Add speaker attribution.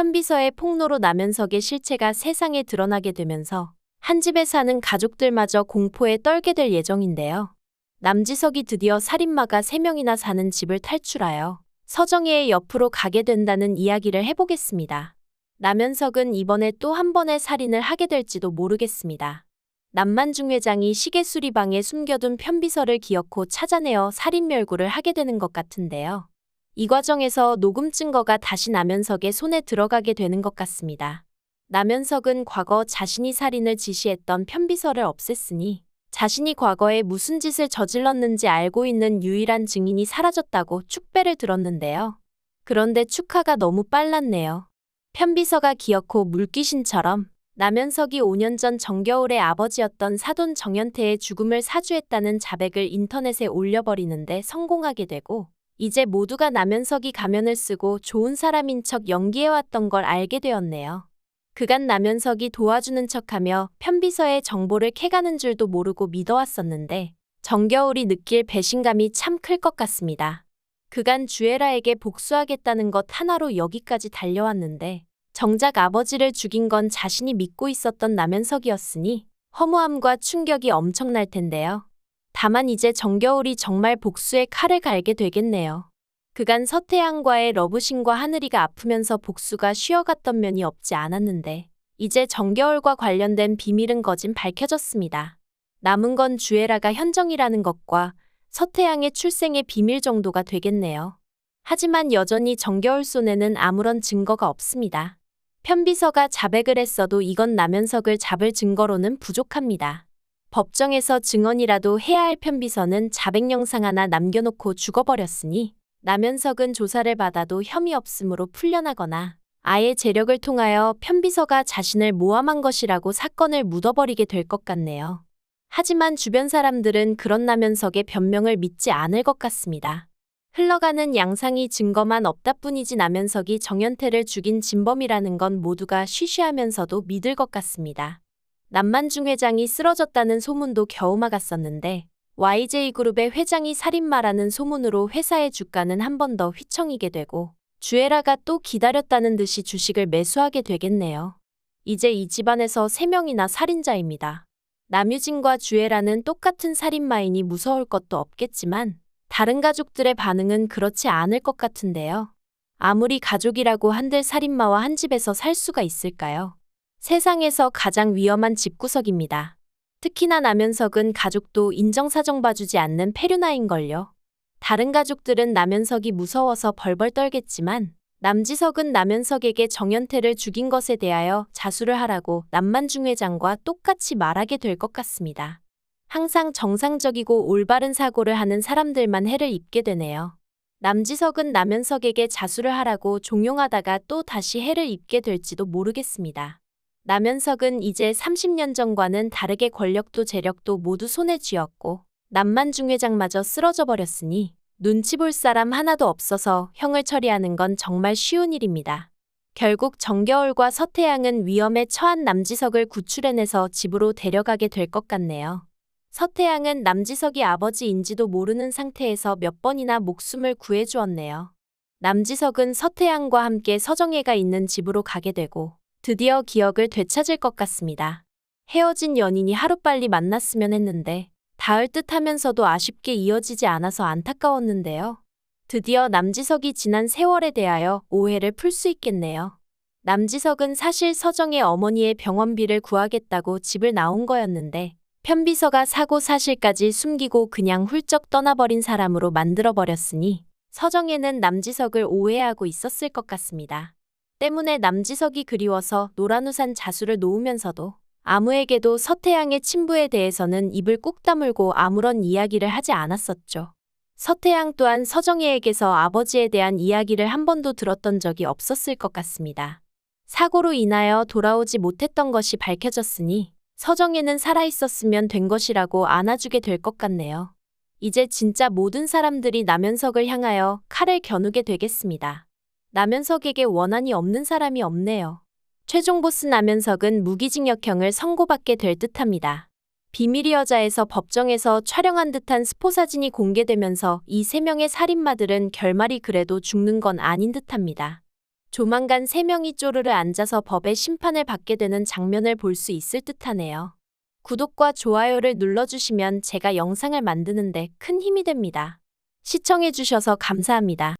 Speaker 1: 편비서의 폭로로 남현석의 실체가 세상에 드러나게 되면서 한 집에 사는 가족들마저 공포에 떨게 될 예정인데요. 남지석이 드디어 살인마가 3명이나 사는 집을 탈출하여 서정혜의 옆으로 가게 된다는 이야기를 해보겠습니다. 남현석은 이번에 또 한 번의 살인을 하게 될지도 모르겠습니다. 남만중 회장이 시계수리방에 숨겨둔 편비서를 기어코 찾아내어 살인 멸구를 하게 되는 것 같은데요. 이 과정에서 녹음 증거가 다시 남현석의 손에 들어가게 되는 것 같습니다. 남현석은 과거 자신이 살인을 지시했던 편비서를 없앴으니 자신이 과거에 무슨 짓을 저질렀는지 알고 있는 유일한 증인이 사라졌다고 축배를 들었는데요. 그런데 축하가 너무 빨랐네요. 편비서가 기어코 물귀신처럼 남현석이 5년 전 정겨울의 아버지였던 사돈 정현태의 죽음을 사주했다는 자백을 인터넷에 올려버리는데 성공하게 되고 이제 모두가 남현석이 가면을 쓰고 좋은 사람인 척 연기해왔던 걸 알게 되었네요. 그간 남현석이 도와주는 척하며 편비서의 정보를 캐가는 줄도 모르고 믿어왔었는데 정겨울이 느낄 배신감이 참 클 것 같습니다. 그간 주애라에게 복수하겠다는 것 하나로 여기까지 달려왔는데 정작 아버지를 죽인 건 자신이 믿고 있었던 남현석이었으니 허무함과 충격이 엄청날 텐데요. 다만 이제 정겨울이 정말 복수의 칼을 갈게 되겠네요. 그간 서태양과의 러브신과 하늘이가 아프면서 복수가 쉬어갔던 면이 없지 않았는데 이제 정겨울과 관련된 비밀은 거진 밝혀졌습니다. 남은 건 주애라가 현정이라는 것과 서태양의 출생의 비밀 정도가 되겠네요. 하지만 여전히 정겨울 손에는 아무런 증거가 없습니다. 편비서가 자백을 했어도 이건 남현석을 잡을 증거로는 부족합니다. 법정에서 증언이라도 해야 할 편비서는 자백 영상 하나 남겨놓고 죽어버렸으니 남현석은 조사를 받아도 혐의 없음으로 풀려나거나 아예 재력을 통하여 편비서가 자신을 모함한 것이라고 사건을 묻어버리게 될 것 같네요. 하지만 주변 사람들은 그런 남현석의 변명을 믿지 않을 것 같습니다. 흘러가는 양상이 증거만 없다 뿐이지 남현석이 정현태를 죽인 진범이라는 건 모두가 쉬쉬하면서도 믿을 것 같습니다. 남만중 회장이 쓰러졌다는 소문도 겨우 막았었는데 YJ그룹의 회장이 살인마라는 소문으로 회사의 주가는 한 번 더 휘청이게 되고 주애라가 또 기다렸다는 듯이 주식을 매수하게 되겠네요. 이제 이 집안에서 3명이나 살인자입니다. 남유진과 주애라는 똑같은 살인마이니 무서울 것도 없겠지만 다른 가족들의 반응은 그렇지 않을 것 같은데요. 아무리 가족이라고 한들 살인마와 한 집에서 살 수가 있을까요? 세상에서 가장 위험한 집구석입니다. 특히나 남현석은 가족도 인정사정 봐주지 않는 페류나인걸요. 다른 가족들은 남현석이 무서워서 벌벌 떨겠지만 남지석은 남현석에게 정현태를 죽인 것에 대하여 자수를 하라고 남만중 회장과 똑같이 말하게 될 것 같습니다. 항상 정상적이고 올바른 사고를 하는 사람들만 해를 입게 되네요. 남지석은 남현석에게 자수를 하라고 종용하다가 또 다시 해를 입게 될지도 모르겠습니다. 남현석은 이제 30년 전과는 다르게 권력도 재력도 모두 손에 쥐었고 남만 중 회장마저 쓰러져 버렸으니 눈치 볼 사람 하나도 없어서 형을 처리하는 건 정말 쉬운 일입니다. 결국 정겨울과 서태양은 위험에 처한 남지석을 구출해내서 집으로 데려가게 될 것 같네요. 서태양은 남지석이 아버지인지도 모르는 상태에서 몇 번이나 목숨을 구해주었네요. 남지석은 서태양과 함께 서정혜가 있는 집으로 가게 되고 드디어 기억을 되찾을 것 같습니다. 헤어진 연인이 하루빨리 만났으면 했는데 닿을 듯 하면서도 아쉽게 이어지지 않아서 안타까웠는데요. 드디어 남지석이 지난 세월에 대하여 오해를 풀 수 있겠네요. 남지석은 사실 서정의 어머니의 병원비를 구하겠다고 집을 나온 거였는데 편비서가 사고 사실까지 숨기고 그냥 훌쩍 떠나버린 사람으로 만들어버렸으니 서정에는 남지석을 오해하고 있었을 것 같습니다. 때문에 남지석이 그리워서 노란 우산 자수를 놓으면서도 아무에게도 서태양의 친부에 대해서는 입을 꾹 다물고 아무런 이야기를 하지 않았었죠. 서태양 또한 서정혜에게서 아버지에 대한 이야기를 한 번도 들었던 적이 없었을 것 같습니다. 사고로 인하여 돌아오지 못했던 것이 밝혀졌으니 서정혜는 살아있었으면 된 것이라고 안아주게 될 것 같네요. 이제 진짜 모든 사람들이 남현석을 향하여 칼을 겨누게 되겠습니다. 남현석에게 원한이 없는 사람이 없네요. 최종 보스 남현석은 무기징역형을 선고받게 될 듯합니다. 비밀의 여자에서 법정에서 촬영한 듯한 스포 사진이 공개되면서 이 세 명의 살인마들은 결말이 그래도 죽는 건 아닌 듯합니다. 조만간 세 명이 쪼르르 앉아서 법의 심판을 받게 되는 장면을 볼 수 있을 듯하네요. 구독과 좋아요를 눌러주시면 제가 영상을 만드는데 큰 힘이 됩니다. 시청해주셔서 감사합니다.